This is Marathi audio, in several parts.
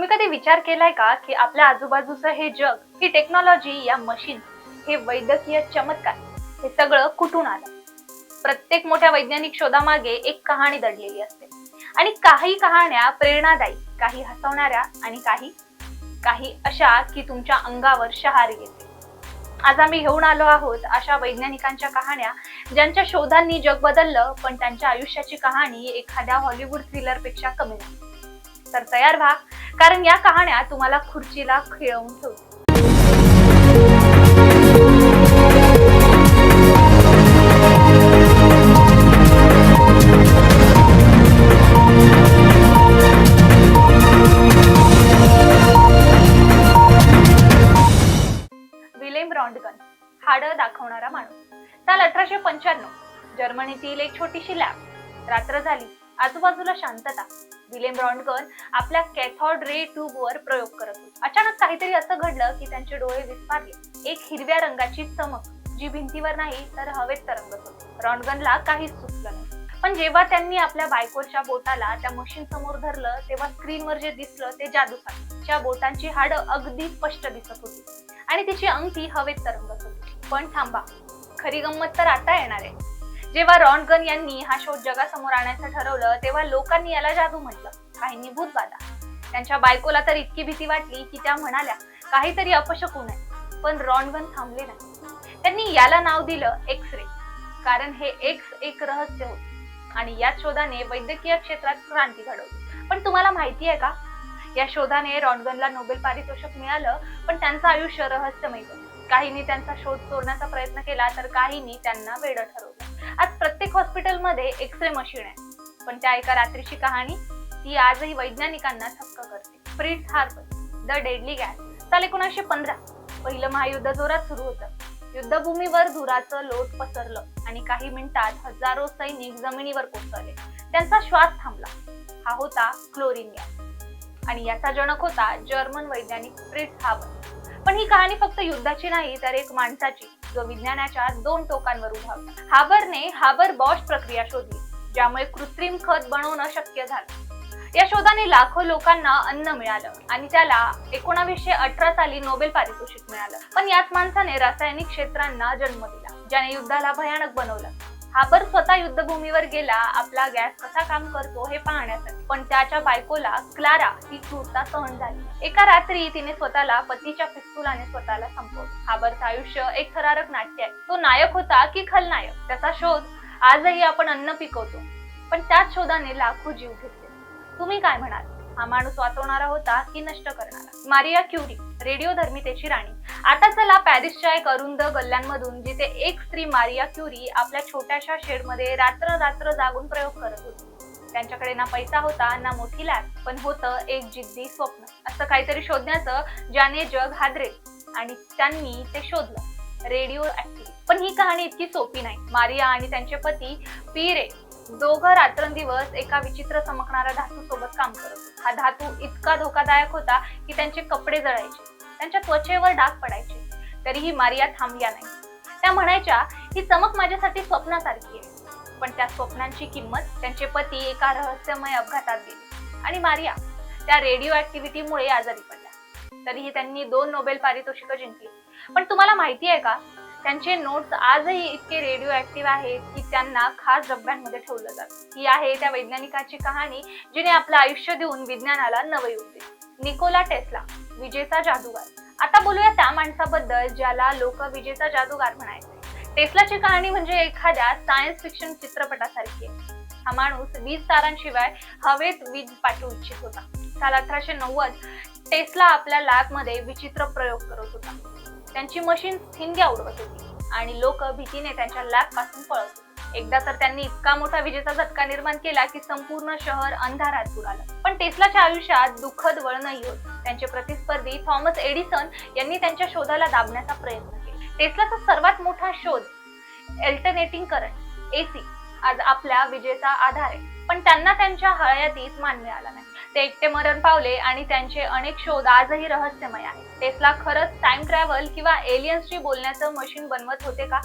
तुम्ही कधी विचार केलाय का की आपल्या आजूबाजूचं हे जग ही टेक्नॉलॉजी या मशीन हे वैद्यकीय चमत्कार हे सगळं कुठून आलं? प्रत्येक मोठ्या वैज्ञानिक शोधामागे एक कहाणी दडलेली असते. आणि काही कहाण्या प्रेरणादायी काही हसवणाऱ्या आणि काही काही अशा की तुमच्या अंगावर शहारी येते. आज आम्ही घेऊन आलो आहोत अशा वैज्ञानिकांच्या कहाण्या ज्यांच्या शोधांनी जग बदललं पण त्यांच्या आयुष्याची कहाणी एखाद्या हॉलिवूड थ्रिलरपेक्षा कमी नाही. तर तयार व्हा कारण या कहाण्या तुम्हाला खुर्चीला खिळवून ठेवतील. विलेम हाडं दाखवणारा माणूस. साल अठराशे पंच्याण्णव. जर्मनीतील एक छोटीशी लॅब. रात्र झाली. आजूबाजूला शांतता. विलेम रॉन्डगन आपल्या कॅथॉड रे ट्यूब वर प्रयोग करत होते. अचानक काहीतरी असं घडलं की त्यांचे डोळे विस्फारले. एक हिरव्या रंगाची चमक जी भिंतीवर नाही तर हवेत तरंगत होती. रॉन्डगनला काहीच सुचलं नाही. पण जेव्हा त्यांनी आपल्या बायकोच्या बोटाला त्या मशीन समोर धरलं तेव्हा स्क्रीनवर जे दिसलं ते जादू त्या बोटांची हाडं अगदी स्पष्ट दिसत होती. आणि तिची अंगठी हवेत तरंगत होती. पण थांबा. खरी गंमत तर आता येणार आहे. जेव्हा रॉन गन यांनी हा शोध जगासमोर आणायचं ठरवलं तेव्हा लोकांनी याला जादू म्हटलं. काहींनी भूतबाधा त्यांच्या बायकोला तर इतकी भीती वाटली की त्या म्हणाल्या काहीतरी अपशकून आहे. पण रॉनगन थांबले नाही. त्यांनी याला नाव दिलं एक्स रे कारण हे एक्स एक रहस्य होते. आणि याच शोधाने वैद्यकीय क्षेत्रात क्रांती घडवली. पण तुम्हाला माहिती आहे का? या शोधाने रॉनगनला नोबेल पारितोषिक मिळालं पण त्यांचं आयुष्य रहस्यमय होतं. काहींनी त्यांचा शोध चोरण्याचा प्रयत्न केला तर काहींनी त्यांना वेळ ठरवलं. आज प्रत्येक हॉस्पिटलमध्ये एक्स रे मशीन आहे. पण त्या एका रात्रीची कहाणी ती आजही वैज्ञानिकांना थक्क करते. Fritz Haber the deadly gas साल एकोणीसशे पंधरा. पहिलं महायुद्ध जोरात सुरू होतं. युद्धभूमीवर धुराचं लोट पसरलं आणि काही मिनिटात हजारो सैनिक जमिनीवर कोसळले. त्यांचा श्वास थांबला. हा होता क्लोरीन गॅस आणि याचा जनक होता जर्मन वैज्ञानिक फ्रिट्स हाबर पण ही कहाणी फक्त युद्धाची नाही तर एक माणसाची. जो विज्ञानाच्या दोन टोकांवर उभा होता. हाबरने हाबर बॉश प्रक्रिया शोधली ज्यामुळे कृत्रिम खत बनवणं शक्य झालं. या शोधाने लाखो लोकांना अन्न मिळालं आणि त्याला एकोणावीसशे अठरा साली नोबेल पारितोषिक मिळालं. पण याच माणसाने रासायनिक क्षेत्रांना जन्म दिला ज्याने युद्धाला भयानक बनवलं. हाबर स्वतः युद्धभूमीवर गेला आपला गॅस कसा काम करतो हे पाहण्यासाठी. पण त्याच्या बायकोला क्लारा ही क्रूरता सहन झाली. एका रात्री तिने स्वतःला पतीच्या पिस्तुलाने स्वतःला संपवलं. हाबरचं आयुष्य एक थरारक नाट्य आहे. तो नायक होता की खलनायक? त्याचा शोध आजही आपण अन्न पिकवतो. पण त्याच शोधाने लाखो जीव घेतले. तुम्ही काय म्हणाल? हा माणूस वाचवणारा होता की नष्ट करणारा? मारिया क्युरी रेडिओ धर्मितेची राणी. आता चला पॅरिसच्या एक अरुंद गल्ल्यांमधून जिथे एक स्त्री मारिया क्युरी आपल्या छोट्याशा शेडमध्ये रात्र रात्र जागून प्रयोग करत होती. त्यांच्याकडे ना पैसा होता ना मोठी लॅब पण होतं एक जिद्दी स्वप्न. असं काहीतरी शोधण्याचं ज्याने जग हादरे. आणि त्यांनी ते शोधलं. रेडिओ ऍक्टिव्हिटी पण ही कहाणी इतकी सोपी नाही. मारिया आणि त्यांचे पती पीरे दोघं रात्रंदिवस एका विचित्र चमकणाऱ्या धातू सोबत काम करत हा धातू इतका धोकादायक होता की त्यांचे कपडे जळायचे त्यांच्या त्वचेवर डाग पडायचे. तरीही मारिया थांबल्या नाही. त्या म्हणायच्या ही चमक माझ्यासाठी स्वप्नासारखी आहे. पण त्या स्वप्नांची किंमत त्यांचे पती एका रहस्यमय अपघातात गेली आणि मारिया त्या रेडिओ ऍक्टिव्हिटीमुळे आजारी पडल्या तरीही त्यांनी दोन नोबेल पारितोषिकं जिंकली. पण तुम्हाला माहिती आहे का त्यांचे नोट्स आजही इतके रेडिओ ऍक्टिव्ह आहेत की त्यांना खास डब्यांमध्ये ठेवलं जातं. ही आहे त्या वैज्ञानिकाची कहाणी जिने आपलं आयुष्य देऊन विज्ञानाला नवयुग दिले. निकोला टेस्ला विजेचा जादूगार. आता बोलूया त्या माणसाबद्दल ज्याला लोक विजेचा जादूगार म्हणायचे. टेस्लाची कहाणी म्हणजे एखाद्या सायन्स फिक्शन चित्रपटासारखी आहे. हा माणूस वीज तारांशिवाय हवेत वीज पाठवू इच्छित होता. साल अठराशे नव्वद टेस्ला आपल्या लॅबमध्ये विचित्र प्रयोग करत होता. त्यांची मशीन ठिणग्या उडवत होती. आणि लोक भीतीने त्यांच्या लॅबपासून पळत होते. एकदा तर त्यांनी इतका मोठा विजेचा झटका निर्माण केला की संपूर्ण शहर अंधारात बुडालं. पण टेस्लाच्या आयुष्यात दुःखद वळणही होत. त्यांचे प्रतिस्पर्धी थॉमस एडिसन यांनी त्यांच्या शोधाला दाबण्याचा प्रयत्न केला. टेस्लाचा सर्वात मोठा शोध अल्टरनेटिंग करंट एसी आज आपल्या विजेचा आधार आहे. पण त्यांना त्यांच्या हयातीत मान मिळाला नाही. ते एकटे मरण पावले आणि त्यांचे अनेक शोध आजही रहस्यमय आहेत. टेस्ला खरंच टाइम ट्रॅव्हल किंवा एलियन्सशी बोलण्याचं मशीन बनवत होते का?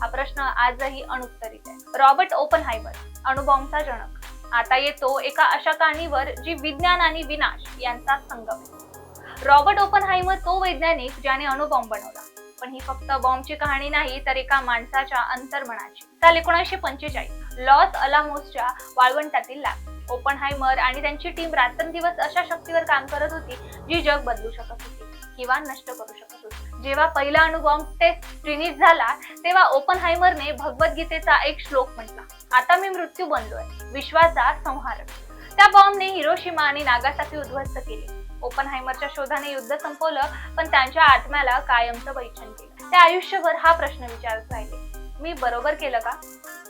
हा प्रश्न आजही अनुत्तरित आहे. रॉबर्ट ओपन हायबर अणुबॉम्बचा जनक. आता येतो एका अशा कहाणीवर जी विज्ञान आणि विनाश यांचा संगम रॉबर्ट रॉबर्ट ओपनहायमर तो वैज्ञानिक ज्याने अणुबॉम्ब बनवला. पण ही फक्त बॉम्बची कहाणी नाही तर एका माणसाच्या अंतर्मनाची. साल एकोणीसशे पंचेचाळीस. लॉस अलामोसच्या वाळवंटातील लॅब ओपनहायमर आणि त्यांची टीम रात्रंदिवस अशा शक्तीवर काम करत होती जी जग बदलू शकत होती किंवा नष्ट करू शकत होती. जेव्हा पहिला अणुबॉम्ब टेस्ट रिलीज झाला तेव्हा ओपनहायमरने भगवद्गीतेचा एक श्लोक म्हटला आता मी मृत्यू बनलोय विश्वाचा संहारक. त्या बॉम्बने हिरोशिमा आणि नागासाकी उद्ध्वस्त केले. ओपनहायमरच्या शोधाने युद्ध संपवलं पण त्यांच्या आत्म्याला कायमचं वैचन केलं. ते आयुष्यभर हा प्रश्न विचारत राहिले. मी बरोबर केलं का?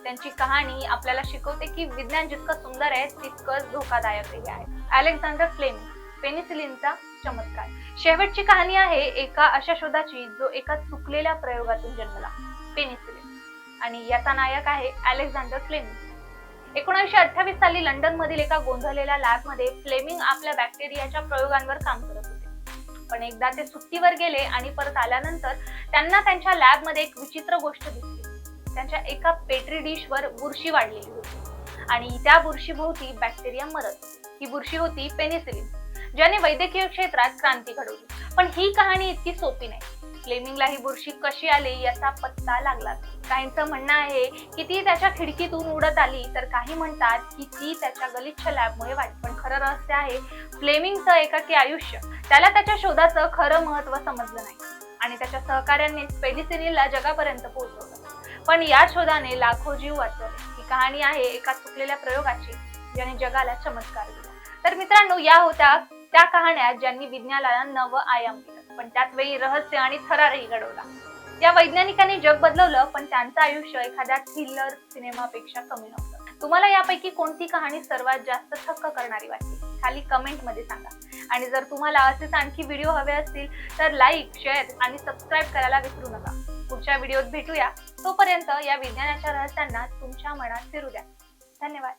त्यांची कहाणी आपल्याला शिकवते की विज्ञान जितकं सुंदर आहे तितकंच धोकादायकही आहे. अलेक्झांडर फ्लेमिंग पेनिसिलिनचा चमत्कार. शेवटची कहाणी आहे एका अशा शोधाची जो एका चुकलेल्या प्रयोगातून जन्मला पेनिसिलिन आणि याचा नायक आहे अलेक्झांडर फ्लेमिंग एकोणीसशे अठ्ठावीस साली लंडन मधील एका गोंधळलेल्या लॅबमध्ये फ्लेमिंग आपल्या बॅक्टेरियाच्या प्रयोगांवर काम करत होते. पण एकदा ते सुट्टीवर गेले आणि परत आल्यानंतर त्यांना त्यांच्या लॅबमध्ये एक विचित्र गोष्ट दिसली. त्यांच्या एका पेट्री डिश वर बुरशी वाढलेली होती. आणि त्या बुरशीभोवती बॅक्टेरिया मरत ही बुरशी होती पेनिसिलिन ज्याने वैद्यकीय क्षेत्रात क्रांती घडवली. पण ही कहाणी इतकी सोपी नाही. फ्लेमिंगला ही बुरशी कशी आली याचा पत्ता लागला काहींचं म्हणणं आहे की ती त्याच्या खिडकीतून उडत आली तर काही म्हणतात की ती त्याच्या गलिच्छ लॅबमुळे वाढली पण खरं रहस्य आहे फ्लेमिंगचं एकाकी आयुष्य त्याला त्याच्या शोधाचं खरं महत्त्व समजलं नाही. आणि त्याच्या सहकाऱ्यांनी पेडिसिनिलला जगापर्यंत पोहोचवलं. पण या शोधाने लाखो जीव वाचवले. ही कहाणी आहे एका चुकलेल्या प्रयोगाची ज्याने जगाला चमत्कार दिला. तर मित्रांनो या होत्या त्या कहाण्या ज्यांनी विज्ञानाला नवं आयाम दिलं. पण त्याच वेळी रहस्य आणि थरारही घडवला. या वैज्ञानिकांनी जग बदलवलं पण त्यांचं आयुष्य एखाद्या थ्रिलर सिनेमापेक्षा कमी नव्हतं. तुम्हाला यापैकी कोणती कहाणी सर्वात जास्त थक्क करणारी वाटली खाली कमेंटमध्ये सांगा. आणि जर तुम्हाला असेच आणखी व्हिडिओ हवे असतील तर लाईक शेअर आणि सबस्क्राईब करायला विसरू नका. पुढच्या व्हिडिओत भेटूया. तोपर्यंत या विज्ञानाच्या रहस्यांना तुमच्या मनात फिरू द्या. धन्यवाद.